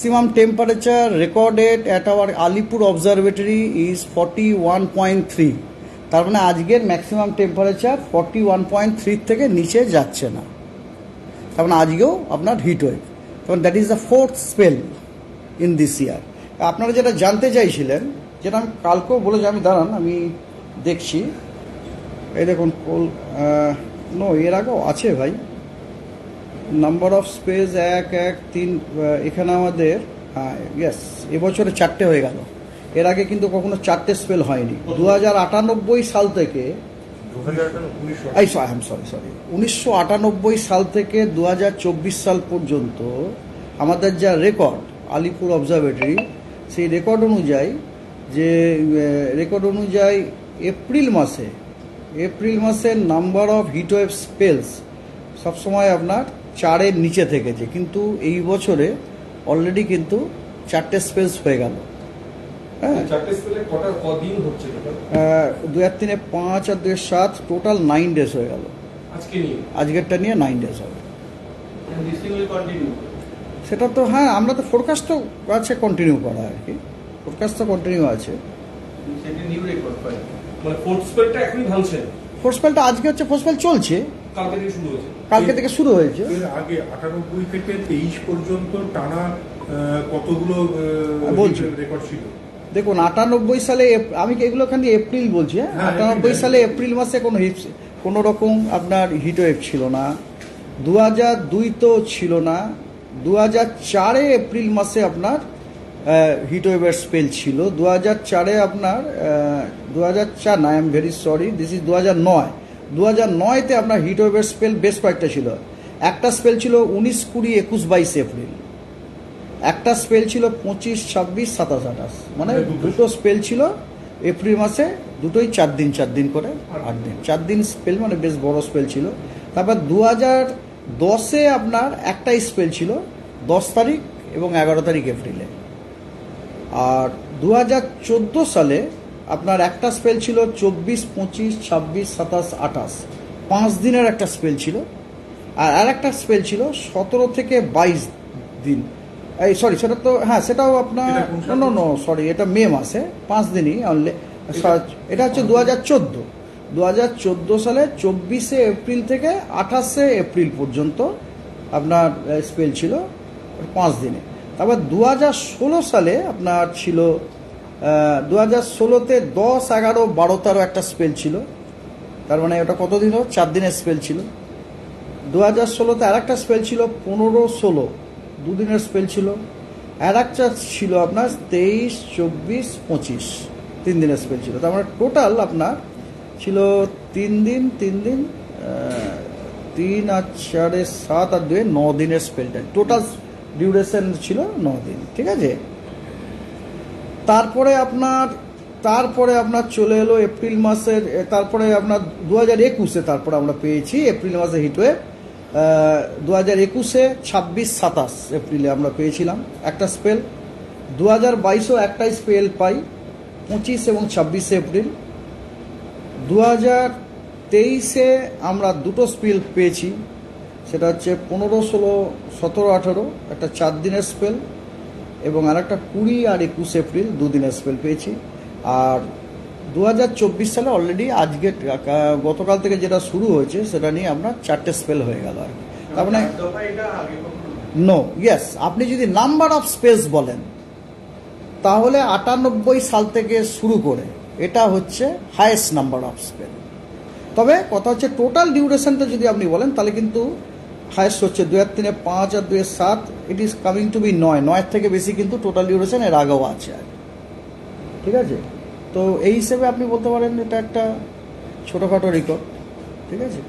Maximum temperature recorded at our Alipur observatory is 41.3 তার মানে আজকের maximum temperature forty one point three থেকে নিচে যাচ্ছে না। তার মানে আজকেও আপনার হিট ওয়েভ তখন that is the fourth spell in this year আপনারা যেটা জানতে চাইছিলেন, যেটা আমি কালকেও বলে আমি দাঁড়ান, আমি দেখছি। এই দেখুন, কোল নো এর আগেও আছে ভাই। নাম্বার অফ স্পেস এক এক তিন এখানে আমাদের ইয়েস এবছরে চারটে হয়ে গেল। এর আগে কিন্তু কখনো চারটে স্পেল হয়নি। দু হাজার আটানব্বই সাল থেকে এই আই সরি সরি উনিশশো আটানব্বই সাল থেকে দু হাজার চব্বিশ সাল পর্যন্ত আমাদের যা রেকর্ড আলিপুর অবজারভেটরি সেই রেকর্ড অনুযায়ী যে রেকর্ড অনুযায়ী এপ্রিল মাসে এপ্রিল মাসে নাম্বার অফ হিটওয়েভ স্পেলস সবসময় আপনার চারের নিচে থেকেছে। কিন্তু এই বছরে অলরেডি কিন্তু চারটে স্পেলস হয়ে গেল। হ্যাঁ? দু আর তিনে পাঁচ আর দুই সাত টোটাল নাইন ডেজ হয়ে গেল। আজকেরটা নিয়ে নাইন ডেজ হবে. সেটা তো হ্যাঁ আমরা তো ফোরকাস্ট তো আছে কন্টিনিউ করা আর কি। ফোরকাস্ট তো কন্টিনিউ আছে। মানে ফোর্থ স্পেলটা ফোর্সপেলটা আজকে হচ্ছে ফোর্সপেল চলছে। কালকে থেকে শুরু হয়েছে। কালকে থেকে শুরু হয়েছে? এর আগে আটানব্বই থেকে তেইশ পর্যন্ত টানা কতগুলো বলছি। রেকর্ড ছিল। দেখুন আটানব্বই সালে এপ- আমি কি এগুলো খালি এপ্রিল বলছি হ্যাঁ? হ্যাঁ, আটানব্বই সালে এপ্রিল মাসে কোনো হিপস কোনো রকম আপনার হিটওয়েভ ছিল না। দু হাজার দুই তো ছিল না। দু হাজার চারে এপ্রিল মাসে আপনার হিটওয়েভের স্পেল ছিল। দু হাজার চারে আপনার দু হাজার চার না I am very sorry this is দু হাজার নয়। দু হাজার নয়তে আপনার হিট ওয়েভের স্পেল বেশ কয়েকটা ছিল। একটা স্পেল ছিল উনিশ কুড়ি একুশ বাইশ এপ্রিল। একটা স্পেল ছিল পঁচিশ ছাব্বিশ সাতাশ আঠাশ। মানে দুটো দুটো স্পেল ছিল এপ্রিল মাসে দুটোই চার দিন চার দিন করে আট দিন। চার দিন স্পেল মানে বেশ বড় স্পেল ছিল। তারপর দু হাজার দশে আপনার একটাই স্পেল ছিল দশ তারিখ এবং এগারো তারিখ এপ্রিলে। আর দু হাজার চোদ্দ সালে আপনার একটা স্পেল ছিল চব্বিশ পঁচিশ ছাব্বিশ সাতাশ আঠাশ। পাঁচ দিনের একটা স্পেল ছিল। আর আর একটা স্পেল ছিল সতেরো থেকে বাইশ দিন। এই সরি সেটা তো হ্যাঁ সেটাও আপনার নো নো সরি এটা মে মাসে পাঁচ দিনই অনলি এটা হচ্ছে দু হাজার চোদ্দ। দু হাজার চোদ্দ সালে চব্বিশে এপ্রিল থেকে আঠাশে এপ্রিল পর্যন্ত আপনার স্পেল ছিল পাঁচ দিনে। তারপর দু হাজার ষোলো সালে আপনার ছিল দু হাজার ষোলোতে দশ, এগারো, বারো তেরো একটা স্পেল ছিল। তার মানে ওটা কতদিন হলো? চার দিনের স্পেল ছিল। দু হাজার ষোলোতে আর একটা স্পেল ছিল পনেরো ষোলো। দুদিনের স্পেল ছিল। আর একটা ছিল আপনার তেইশ, চব্বিশ, পঁচিশ। তিন দিনের স্পেল ছিল। তার মানে টোটাল আপনার ছিল তিন দিন তিন দিন তিন আর চারে সাত আর দুয়ে ন দিনের স্পেলটা টোটাল ডিউরেশন ছিল ন দিন ঠিক আছে? তারপরে আপনার তারপরে আপনার চলে এলো এপ্রিল মাসের তারপরে আপনার দু হাজার একুশে তারপরে আমরা পেয়েছি এপ্রিল মাসে হিটওয়েভ দু হাজার একুশে ছাব্বিশ সাতাশ এপ্রিলে আমরা পেয়েছিলাম একটা স্পেল। দু হাজার বাইশেও একটাই স্পেল পাই, পঁচিশ এবং ছাব্বিশে এপ্রিল। দু হাজার তেইশে আমরা দুটো স্পেল পেয়েছি, সেটা হচ্ছে পনেরো, ষোলো, সতেরো, আঠেরো, একটা চার দিনের স্পেল। এবং আর একটা কুড়ি আর একুশ এপ্রিল দুদিনের স্পেল পেয়েছি। আর দু হাজার চব্বিশ সালে অলরেডি আজকে গতকাল থেকে যেটা শুরু হয়েছে সেটা নিয়ে আপনার চারটে স্পেল হয়ে গেল আর কি। তার মানে নো ইয়েস আপনি যদি নাম্বার অফ স্পেস বলেন তাহলে আটানব্বই সাল থেকে শুরু করে এটা হচ্ছে হায়েস্ট নাম্বার অফ স্পেল তবে কথা হচ্ছে টোটাল ডিউরেশনটা যদি আপনি বলেন তাহলে কিন্তু হায়েস্ট হচ্ছে দু হাজার তিনে পাঁচ আর হাজার সাত। It is coming to be নয়। নয়ের থেকে বেশি কিন্তু টোটাল ডিউরেশন এর আগেও আছে আর। ঠিক আছে? তো এই হিসেবে আপনি বলতে পারেন এটা একটা ছোটোখাটো রেকর্ড ঠিক আছে?